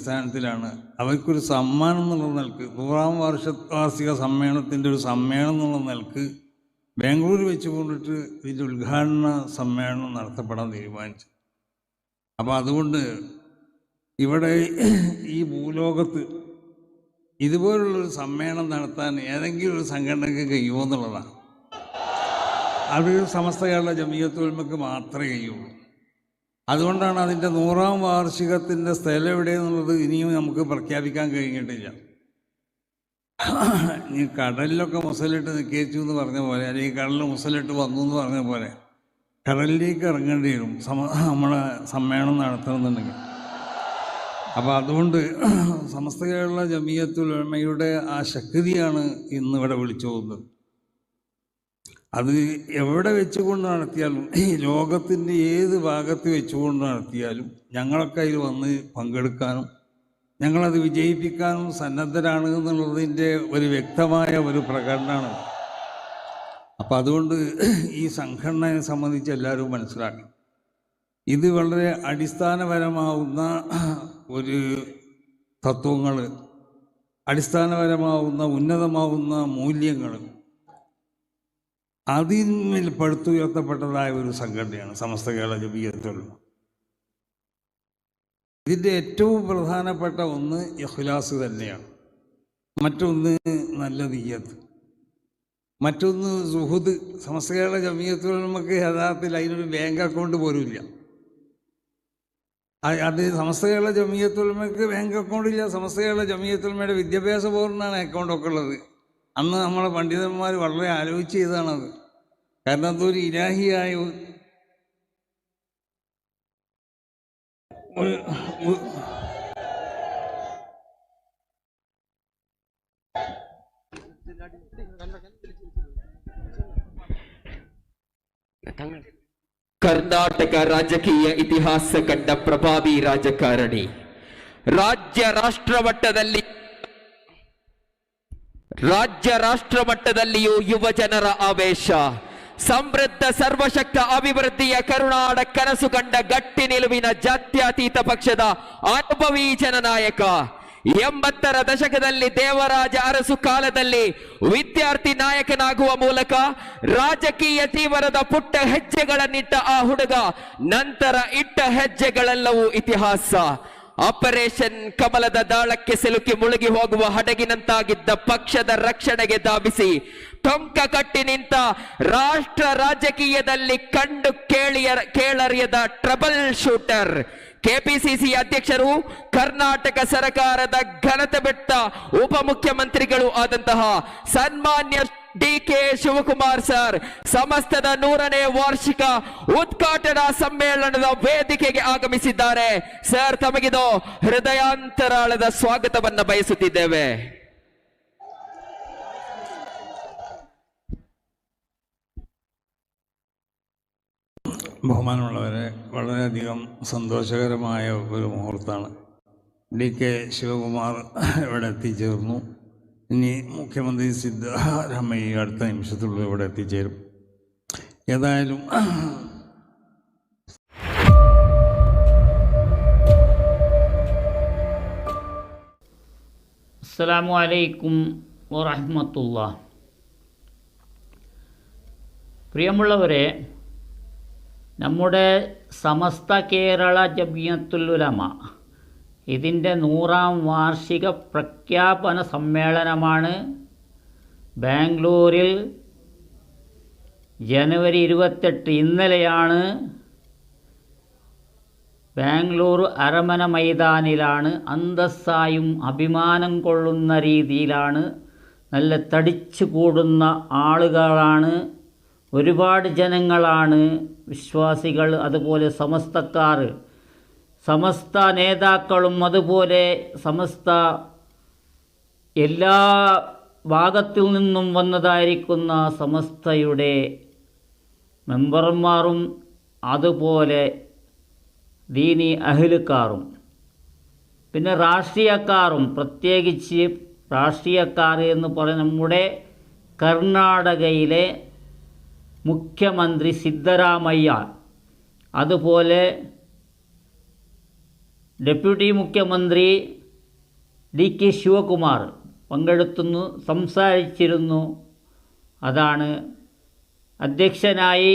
അടിസ്ഥാനത്തിലാണ് അവർക്കൊരു സമ്മാനം എന്നുള്ള നിലയ്ക്ക് നൂറാം വർഷ വാർഷിക സമ്മേളനത്തിന്റെ ഒരു സമ്മേളനം എന്നുള്ള നിലയ്ക്ക് ബാംഗ്ലൂർ വെച്ച് കൊണ്ടിട്ട് ഇതിന്റെ ഉദ്ഘാടന സമ്മേളനം നടത്തപ്പെടാൻ തീരുമാനിച്ചു. അപ്പോൾ അതുകൊണ്ട് ഇവിടെ ഈ ഭൂലോകത്ത് ഇതുപോലുള്ളൊരു സമ്മേളനം നടത്താൻ ഏതെങ്കിലും ഒരു സംഘടനയ്ക്ക് കഴിയുമോ എന്നുള്ളതാണ്. അത് സമസ്ത കേരള ജമീയത്തുൽമക്ക് മാത്രമേ കഴിയുള്ളൂ. അതുകൊണ്ടാണ് അതിന്റെ നൂറാം വാർഷികത്തിന്റെ സ്ഥലം എവിടെയെന്നുള്ളത് ഇനിയും നമുക്ക് പ്രഖ്യാപിക്കാൻ കഴിഞ്ഞിട്ടില്ല. ഈ കടലിലൊക്കെ മുസലിട്ട് നിൽക്കേച്ചു എന്ന് പറഞ്ഞ പോലെ അല്ലെങ്കിൽ കടലിൽ മുസലിട്ട് വന്നു എന്ന് പറഞ്ഞ പോലെ കടലിലേക്ക് ഇറങ്ങേണ്ടി വരും. സമ നമ്മളെ സമ്മേളനം നടത്തണമെന്നുണ്ടെങ്കിൽ. അപ്പോൾ അതുകൊണ്ട് സമസ്ത കേരള ജമീയത്തുൽ ഉലമയുടെ ആ ശക്തിയാണ് ഇന്നിവിടെ വിളിച്ചു പോകുന്നത്. അത് എവിടെ വെച്ചുകൊണ്ട് നടത്തിയാലും ഈ ലോകത്തിന്റെ ഏത് ഭാഗത്ത് വെച്ചുകൊണ്ട് നടത്തിയാലും ഞങ്ങളൊക്കെ അതിൽ വന്ന് പങ്കെടുക്കാനും ഞങ്ങളത് വിജയിപ്പിക്കാനും സന്നദ്ധരാണ് എന്നുള്ളതിന്റെ ഒരു വ്യക്തമായ ഒരു പ്രകടനമാണ്. അപ്പം അതുകൊണ്ട് ഈ സംഘടനയെ സംബന്ധിച്ച് എല്ലാവരും മനസ്സിലാക്കണം ഇത് വളരെ അടിസ്ഥാനപരമാവുന്ന ഒരു തത്വങ്ങൾ അടിസ്ഥാനപരമാവുന്ന ഉന്നതമാവുന്ന മൂല്യങ്ങൾ അതിന്മേൽ പടുത്തുയർത്തപ്പെട്ടതായ ഒരു സംഘടനയാണ് സമസ്ത കേരള ജമീയത്തുൽ ഇതിന്റെ ഏറ്റവും പ്രധാനപ്പെട്ട ഒന്ന് ഇഖ്ലാസ് തന്നെയാണ്. മറ്റൊന്ന് നല്ല നീയത്ത്. മറ്റൊന്ന് സുഹുദ്. സമസ്ത കേരള ജമീയത്തിൽ നമുക്ക് യഥാർത്ഥത്തിൽ അതിനൊരു ബാങ്ക് അക്കൗണ്ട് പോലും ഇല്ല. അത് സമസ്ത കേരള ജമീയത്തുൽമയ്ക്ക് ബാങ്ക് അക്കൗണ്ട് ഇല്ല. സമസ്ത കേരള ജമീയത്തുൽമയുടെ വിദ്യാഭ്യാസ ബോർഡിനാണ് അക്കൗണ്ടൊക്കെ ഉള്ളത്. അന്ന് നമ്മളെ പണ്ഡിതന്മാർ വളരെ ആലോചിച്ച് ചെയ്തതാണത് കാരണം അതൊരു ഇലാഹിയായ ഒരു- ഒരു ഒരു- ಕರ್ನಾಟಕ ರಾಜಕೀಯ ಇತಿಹಾಸ ಕಂಡ ಪ್ರಭಾವಿ ರಾಜಕಾರಣಿ ರಾಜ್ಯ ರಾಷ್ಟ್ರ ಮಟ್ಟದಲ್ಲಿ ರಾಜ್ಯ ರಾಷ್ಟ್ರ ಮಟ್ಟದಲ್ಲಿಯೂ ಯುವ ಜನರ ಆವೇಶ. ಸಮೃದ್ಧ ಸರ್ವಶಕ್ತ ಅಭಿವೃದ್ಧಿಯ ಕರುಣಾಡ ಕನಸು ಕಂಡ ಗಟ್ಟಿ ನಿಲುವಿನ ಜಾತ್ಯತೀತ ಪಕ್ಷದ ಅನುಭವಿ ಜನನಾಯಕ. ಎಂಬತ್ತರ ದಶಕದಲ್ಲಿ ದೇವರಾಜ ಅರಸು ಕಾಲದಲ್ಲಿ ವಿದ್ಯಾರ್ಥಿ ನಾಯಕನಾಗುವ ಮೂಲಕ ರಾಜಕೀಯ ತೀವ್ರದ ಪುಟ್ಟ ಹೆಜ್ಜೆಗಳನ್ನಿಟ್ಟ ಆ ಹುಡುಗ ನಂತರ ಇಟ್ಟ ಹೆಜ್ಜೆಗಳೆಲ್ಲವೂ ಇತಿಹಾಸ. ಆಪರೇಷನ್ ಕಮಲದ ದಾಳಕ್ಕೆ ಸಿಲುಕಿ ಮುಳುಗಿ ಹೋಗುವ ಹಡಗಿನಂತಾಗಿದ್ದ ಪಕ್ಷದ ರಕ್ಷಣೆಗೆ ಧಾವಿಸಿ ಟೊಂಕ ಕಟ್ಟಿ ನಿಂತ ರಾಷ್ಟ್ರ ರಾಜಕೀಯದಲ್ಲಿ ಕಂಡು ಕೇಳಿಯ ಕೇಳರಿಯದ ಟ್ರಬಲ್ ಶೂಟರ್. ಕೆಪಿಸಿಸಿ ಅಧ್ಯಕ್ಷರು ಕರ್ನಾಟಕ ಸರ್ಕಾರದ ಘನತೆ ಬೆಟ್ಟ ಉಪಮುಖ್ಯಮಂತ್ರಿಗಳು ಆದಂತಹ ಸನ್ಮಾನ್ಯ ಡಿ ಕೆ ಶಿವಕುಮಾರ್ ಸರ್ ಸಮಸ್ತದ ನೂರನೇ ವಾರ್ಷಿಕ ಉದ್ಘಾಟನಾ ಸಮ್ಮೇಳನದ ವೇದಿಕೆಗೆ ಆಗಮಿಸಿದ್ದಾರೆ ಸರ್ ತಮಗಿದು ಹೃದಯಾಂತರಾಳದ ಸ್ವಾಗತವನ್ನ ಬಯಸುತ್ತಿದ್ದೇವೆ ബഹുമാനമുള്ളവരെ വളരെയധികം സന്തോഷകരമായ ഒരു മുഹൂർത്തമാണ് ഡി കെ ശിവകുമാർ ഇവിടെ എത്തിച്ചേർന്നു ഇനി മുഖ്യമന്ത്രി സിദ്ധരാമയ്യ അടുത്ത നിമിഷത്തുള്ളിൽ ഇവിടെ എത്തിച്ചേരും. ഏതായാലും അസ്സലാമു അലൈക്കും വറഹമത്തുള്ള. പ്രിയമുള്ളവരെ നമ്മുടെ സമസ്ത കേരള ജമിയത്തുല്ലുലമ ഇതിന്റെ നൂറാം വാർഷിക പ്രഖ്യാപന സമ്മേളനമാണ് ബാംഗ്ലൂരിൽ ജനുവരി ഇരുപത്തെട്ട് ഇന്നലെയാണ്. ബാംഗ്ലൂർ അരമന മൈതാനിലാണ് അന്തസ്സായും അഭിമാനം കൊള്ളുന്ന രീതിയിലാണ് നല്ല തടിച്ചു കൂടുന്ന ആളുകളാണ്. ഒരുപാട് ജനങ്ങളാണ് വിശ്വാസികൾ അതുപോലെ സമസ്തക്കാർ. സമസ്ത നേതാക്കളും അതുപോലെ സമസ്ത എല്ലാ ഭാഗത്തിൽ നിന്നും വന്നതായിരിക്കുന്ന സമസ്തയുടെ മെമ്പർമാരും അതുപോലെ ദീനി അഹിലുക്കാറും പിന്നെ രാഷ്ട്രീയക്കാരും പ്രത്യേകിച്ച് രാഷ്ട്രീയക്കാർ എന്ന് പറയുന്ന നമ്മുടെ കർണാടകയിലെ മുഖ്യമന്ത്രി സിദ്ധരാമയ്യ അതുപോലെ ഡെപ്യൂട്ടി മുഖ്യമന്ത്രി ഡി കെ ശിവകുമാർ പങ്കെടുത്തുന്നു സംസാരിച്ചിരുന്നു. അതാണ് അധ്യക്ഷനായി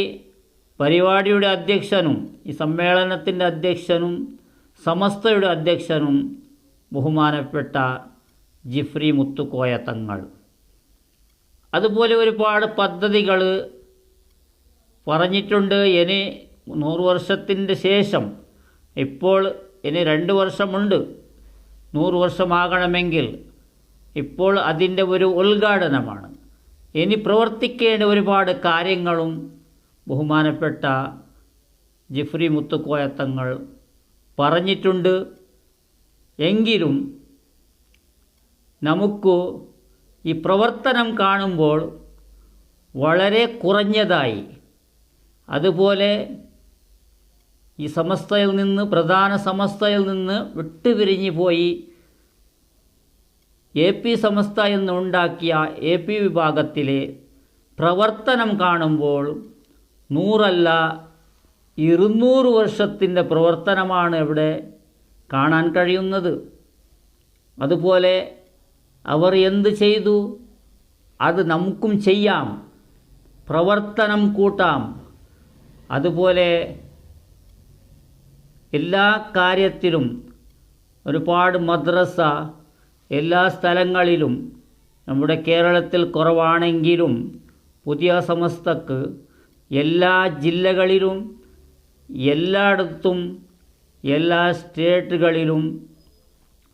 പരിപാടിയുടെ അധ്യക്ഷനും ഈ സമ്മേളനത്തിന്റെ അധ്യക്ഷനും സമസ്തയുടെ അധ്യക്ഷനും ബഹുമാനപ്പെട്ട ജിഫ്രി മുത്തുക്കോയ തങ്ങൾ. അതുപോലെ ഒരുപാട് പദ്ധതികൾ പറഞ്ഞിട്ടുണ്ട്. ഇനി നൂറ് വർഷത്തിന്റെ ശേഷം ഇപ്പോൾ ഇനി രണ്ട് വർഷമുണ്ട്. നൂറ് വർഷമാകണമെങ്കിൽ ഇപ്പോൾ അതിന്റെ ഒരു ഉദ്ഘാടനമാണ്. ഇനി പ്രവർത്തിക്കേണ്ട ഒരുപാട് കാര്യങ്ങളും ബഹുമാനപ്പെട്ട ജിഫ്രി മുത്തുക്കോയത്തങ്ങൾ പറഞ്ഞിട്ടുണ്ട്. എങ്കിലും നമുക്ക് ഈ പ്രവർത്തനം കാണുമ്പോൾ വളരെ കുറഞ്ഞതായി. അതുപോലെ ഈ സമസ്തയിൽ നിന്ന് പ്രധാന സമസ്തയിൽ നിന്ന് വിട്ടുപിരിഞ്ഞു പോയി. എ പി സമസ്ത എന്ന് ഉണ്ടാക്കിയ എ പി വിഭാഗത്തിലെ പ്രവർത്തനം കാണുമ്പോൾ നൂറല്ല ഇരുന്നൂറ് വർഷത്തിന്റെ പ്രവർത്തനമാണ് ഇവിടെ കാണാൻ കഴിയുന്നത്. അതുപോലെ അവർ എന്ത് ചെയ്തു? അത് നമുക്കും ചെയ്യാം. പ്രവർത്തനം കൂട്ടാം. അതുപോലെ എല്ലാ കാര്യത്തിലും ഒരുപാട് മദ്രസ എല്ലാ സ്ഥലങ്ങളിലും നമ്മുടെ കേരളത്തിൽ കുറവാണെങ്കിലും പുതിയ സമസ്തക്ക് എല്ലാ ജില്ലകളിലും എല്ലായിടത്തും എല്ലാ സ്റ്റേറ്റുകളിലും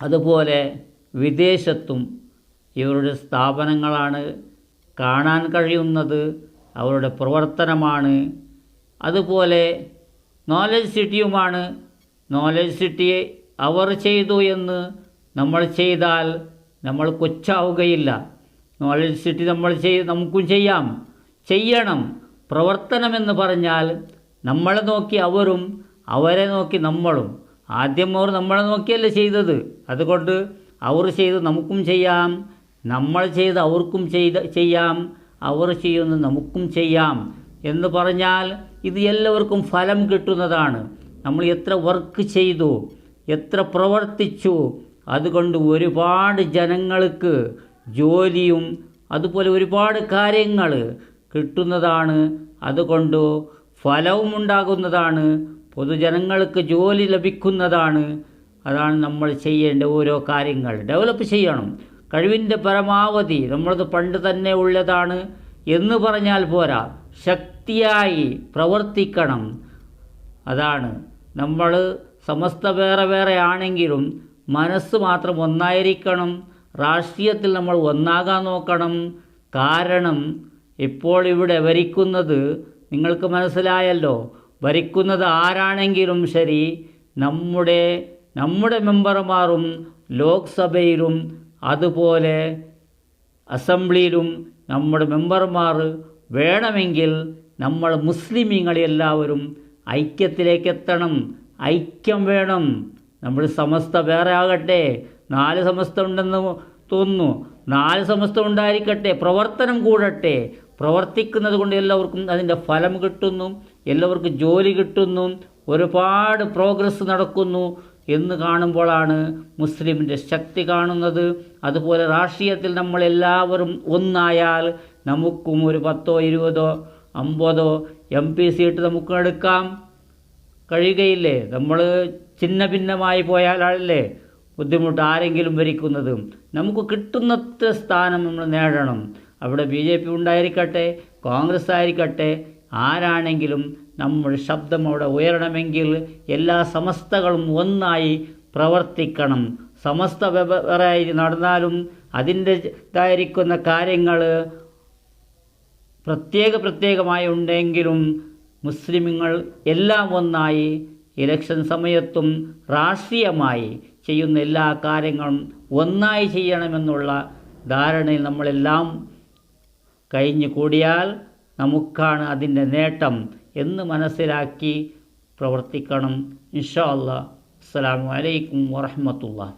അതുപോലെ വിദേശത്തും ഇവരുടെ സ്ഥാപനങ്ങളാണ് കാണാൻ കഴിയുന്നത് അവരുടെ പ്രവർത്തനമാണ്. അതുപോലെ നോളജ് സിറ്റിയുമാണ് നോളജ് സിറ്റി അവർ ചെയ്തു എന്ന് നമ്മൾ ചെയ്താൽ നമ്മൾ കൊച്ചാവുകയില്ല. നോളജ് സിറ്റി നമ്മൾ ചെയ് നമുക്കും ചെയ്യാം. ചെയ്യണം. പ്രവർത്തനമെന്ന് പറഞ്ഞാൽ നമ്മളെ നോക്കി അവരും അവരെ നോക്കി നമ്മളും. ആദ്യം അവർ നമ്മളെ നോക്കിയല്ലേ ചെയ്തത്. അതുകൊണ്ട് അവർ ചെയ്ത് നമുക്കും ചെയ്യാം. നമ്മൾ ചെയ്ത് അവർക്കും ചെയ്ത് ചെയ്യാം. അവർ ചെയ്യുന്നത് നമുക്കും ചെയ്യാം. എന്ന് പറഞ്ഞാൽ ഇത് എല്ലാവർക്കും ഫലം കിട്ടുന്നതാണ്. നമ്മൾ എത്ര വർക്ക് ചെയ്തു എത്ര പ്രവർത്തിച്ചു അതുകൊണ്ട് ഒരുപാട് ജനങ്ങൾക്ക് ജോലിയും അതുപോലെ ഒരുപാട് കാര്യങ്ങൾ കിട്ടുന്നതാണ്. അതുകൊണ്ട് ഫലവും ഉണ്ടാകുന്നതാണ് പൊതുജനങ്ങൾക്ക് ജോലി ലഭിക്കുന്നതാണ്. അതാണ് നമ്മൾ ചെയ്യേണ്ട ഓരോ കാര്യങ്ങൾ. ഡെവലപ്പ് ചെയ്യണം. കഴിവിന്റെ പരമാവധി നമ്മളത് പണ്ട് തന്നെ ഉള്ളതാണ്. എന്ന് പറഞ്ഞാൽ പോരാ ശക്തിയായി പ്രവർത്തിക്കണം. അതാണ്. നമ്മൾ സമസ്ത വേറെ വേറെ ആണെങ്കിലും മനസ്സ് മാത്രം ഒന്നായിരിക്കണം. രാഷ്ട്രീയത്തിൽ നമ്മൾ ഒന്നാകാൻ നോക്കണം. കാരണം ഇപ്പോൾ ഇവിടെ ഭരിക്കുന്നത് നിങ്ങൾക്ക് മനസ്സിലായല്ലോ. ഭരിക്കുന്നത് ആരാണെങ്കിലും ശരി നമ്മുടെ നമ്മുടെ മെമ്പർമാരും ലോക്സഭയിലും അതുപോലെ അസംബ്ലിയിലും നമ്മുടെ മെമ്പർമാർ വേണമെങ്കിൽ നമ്മൾ മുസ്ലിമീങ്ങളെല്ലാവരും ഐക്യത്തിലേക്ക് എത്തണം ഐക്യം വേണം. നമ്മൾ സമസ്ത വേറെ ആകട്ടെ. നാല് സമസ്ത ഉണ്ടെന്ന് തോന്നുന്നു. നാല് സമസ്ത ഉണ്ടായിരിക്കട്ടെ. പ്രവർത്തനം കൂടട്ടെ. പ്രവർത്തിക്കുന്നത് കൊണ്ട് എല്ലാവർക്കും അതിന്റെ ഫലം കിട്ടുന്നു. എല്ലാവർക്കും ജോലി കിട്ടുന്നു. ഒരുപാട് പ്രോഗ്രസ് നടക്കുന്നു എന്ന് കാണുമ്പോഴാണ് മുസ്ലിമിന്റെ ശക്തി കാണുന്നത്. അതുപോലെ രാഷ്ട്രീയത്തിൽ നമ്മളെല്ലാവരും ഒന്നായാൽ നമുക്കും ഒരു പത്തോ ഇരുപതോ അമ്പതോ എം പി സീറ്റ് നമുക്ക് എടുക്കാം. കഴിയുകയില്ലേ? നമ്മൾ ചിന്ന ഭിന്നമായി പോയാലല്ലേ ബുദ്ധിമുട്ട് ആരെങ്കിലും ഭരിക്കുന്നത് നമുക്ക് കിട്ടുന്നത്ര സ്ഥാനം നമ്മൾ നേടണം. അവിടെ ബി ജെ പി ഉണ്ടായിരിക്കട്ടെ കോൺഗ്രസ് ആയിരിക്കട്ടെ ആരാണെങ്കിലും നമ്മുടെ ശബ്ദം അവിടെ ഉയരണമെങ്കിൽ എല്ലാ സമസ്തകളും ഒന്നായി പ്രവർത്തിക്കണം. സമസ്ത വെവറായി നടന്നാലും അതിന്റെ ഇതായിരിക്കുന്ന കാര്യങ്ങൾ പ്രത്യേക പ്രത്യേകമായി ഉണ്ടെങ്കിലും മുസ്ലിമുകൾ എല്ലാം ഒന്നായി ഇലക്ഷൻ സമയത്തും രാഷ്ട്രീയമായി ചെയ്യുന്ന എല്ലാ കാര്യങ്ങളും ഒന്നായി ചെയ്യണമെന്നുള്ള ധാരണയിൽ നമ്മളെല്ലാം കഴിഞ്ഞു കൂടിയാൽ നമുക്കാണ് അതിന്റെ നേട്ടം എന്ന് മനസ്സിലാക്കി പ്രവർത്തിക്കണം. ഇൻഷാ അല്ലാ അസ്സാം അലൈക്കും വറഹ്മത്തുള്ളാഹി.